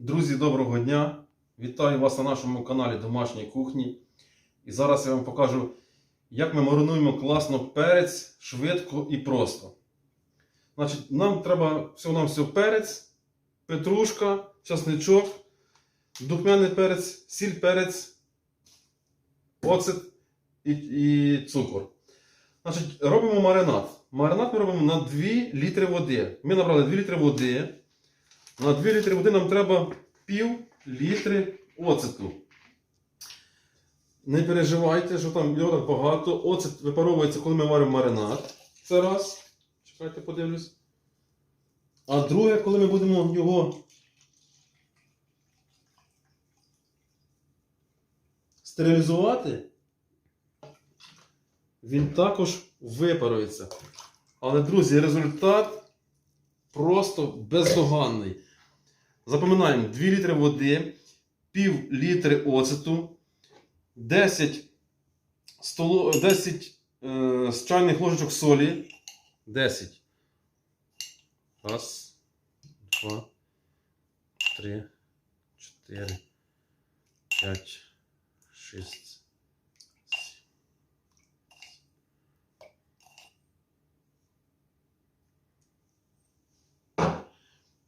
Друзі, доброго дня! Вітаю вас на нашому каналі Домашньої кухні. І зараз я вам покажу, як ми маринуємо класно перець швидко і просто. Значить, нам треба всього нам всього перець, петрушка, часничок, духмяний перець, сіль перець, оцет і, і цукор. Значить, робимо маринад. Маринад ми робимо на 2 літри води. Ми набрали 2 літри води. На 2 літри води нам треба пів літри оцету. Не переживайте, що там його багато. Оцет випаровується, коли ми варимо маринад. Це раз. Чекайте, подивлюсь. А друге, коли ми будемо його стерилізувати, він також випарується. Але, друзі, результат просто бездоганний. Запам'ятаємо 2 літри води, пів літри оцету, 10, столо, 10 е, чайних ложечок солі. 10. Раз, два, три, чотири, п'ять, шість.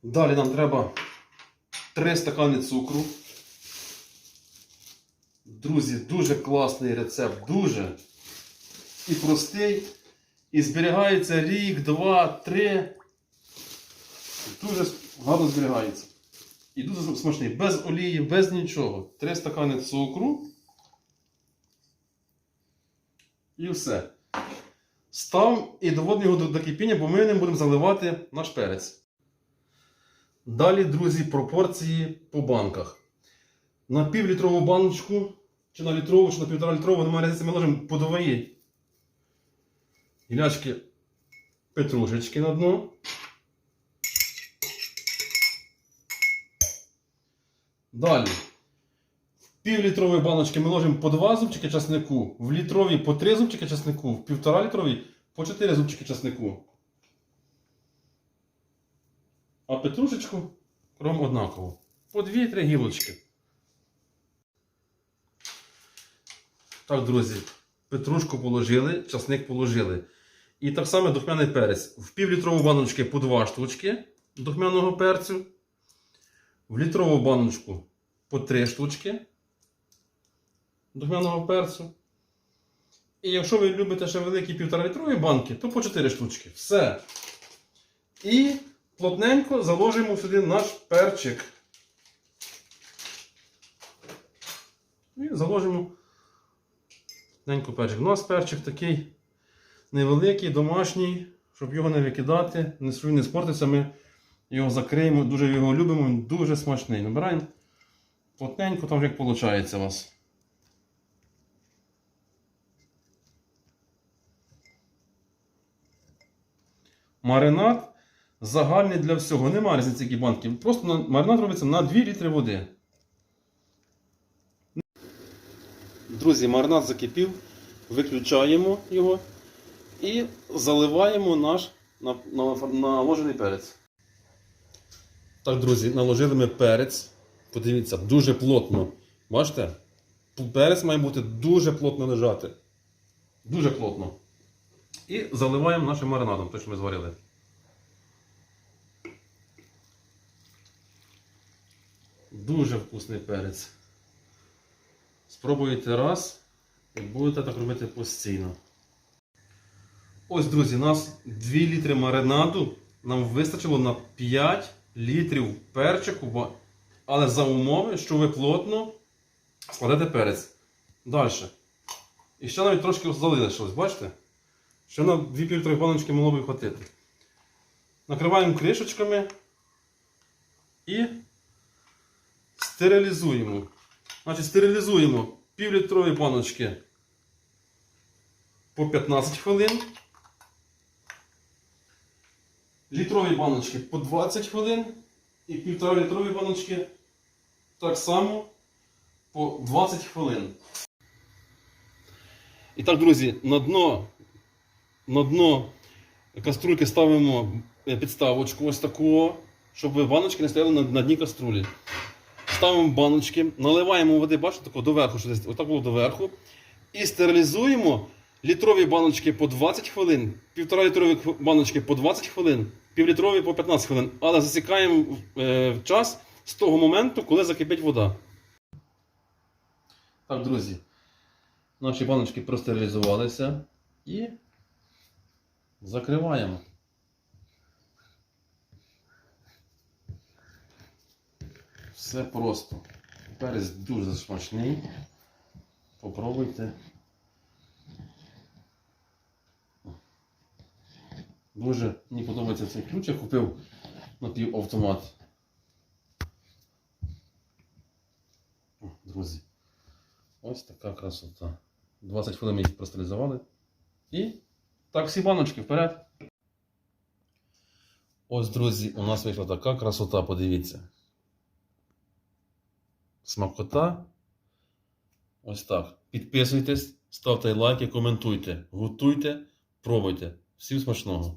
Далі нам треба 3 стакани цукру. Друзі, дуже класний рецепт, дуже і простий. І зберігається рік, два, три. Дуже гарно зберігається. І дуже смачний. Без олії, без нічого. 3 стакани цукру. І все. Став і доводимо його до, кипіння, бо ми ним будемо заливати наш перець. Далі, друзі, пропорції по банках. На півлітрову баночку, чи на літрову, чи на півтора літрову, немає різниці, ми ложимо по двоє гілячки петрушечки на дно. Далі. В півлітровій баночці ми ложимо по два зубчики часнику, в літровій по три зубчики часнику, в півтора літровій по чотири зубчики часнику. А петрушечку робимо однаково. По 2-3 гілочки. Так, друзі, петрушку положили, часник положили. І так само духмяний перець. В півлітрову баночку по 2 штучки духмяного перцю. В літрову баночку по 3 штучки духмяного перцю. І якщо ви любите ще великі півтора літрові банки, то по 4 штучки. Все. І плотненько заложимо сюди наш перчик. І заложимо плотненько перчик. У нас перчик такий невеликий, домашній, щоб його не викидати, не він не спортиться, ми його закриємо, дуже його любимо, він дуже смачний. Набираємо плотненько, там як виходить у вас. Маринад загальний для всього. Немає різниці які банки. Просто на- маринад робиться на 2 літри води. Друзі, маринад закипів. Виключаємо його і заливаємо наш на- на- наложений перець. Так, друзі, наложили ми перець. Подивіться, дуже плотно. Бачите? Перець має бути дуже плотно лежати. Дуже плотно. І заливаємо нашим маринадом, те, що ми зварили. Дуже вкусний перець. Спробуйте раз і будете так робити постійно. Ось, друзі, у нас 2 літри маринаду. Нам вистачило на 5 літрів перчику, але за умови, що ви плотно складете перець. Далі. І ще навіть трошки залишилось, бачите? Ще на 2 півтори баночки могло б хватити. Накриваємо кришечками і стерилізуємо. Значить, стерилізуємо півлітрові баночки по 15 хвилин. Літрові баночки по 20 хвилин. І півтора літрові баночки так само по 20 хвилин. І так, друзі, на дно, на дно каструльки ставимо е, підставочку ось таку, щоб баночки не стояли на, на дні каструлі. Ставимо баночки, наливаємо води, бачите, тако доверху, що десь отак доверху. І стерилізуємо літрові баночки по 20 хвилин, півтора літрові баночки по 20 хвилин, півлітрові по 15 хвилин. Але засікаємо е, час з того моменту, коли закипить вода. Так, друзі, наші баночки простерилізувалися і закриваємо. Все просто. Перець дуже смачний. Попробуйте. Дуже мені подобається цей ключ. Я купив напівавтомат. О, Друзі. Ось така красота. 20 хвилин ми їх простерилізували. І так, всі баночки вперед. Ось, друзі, у нас вийшла така красота, подивіться. Смакота. Ось так. Підписуйтесь, ставте лайки, коментуйте, готуйте, пробуйте. Всім смачного!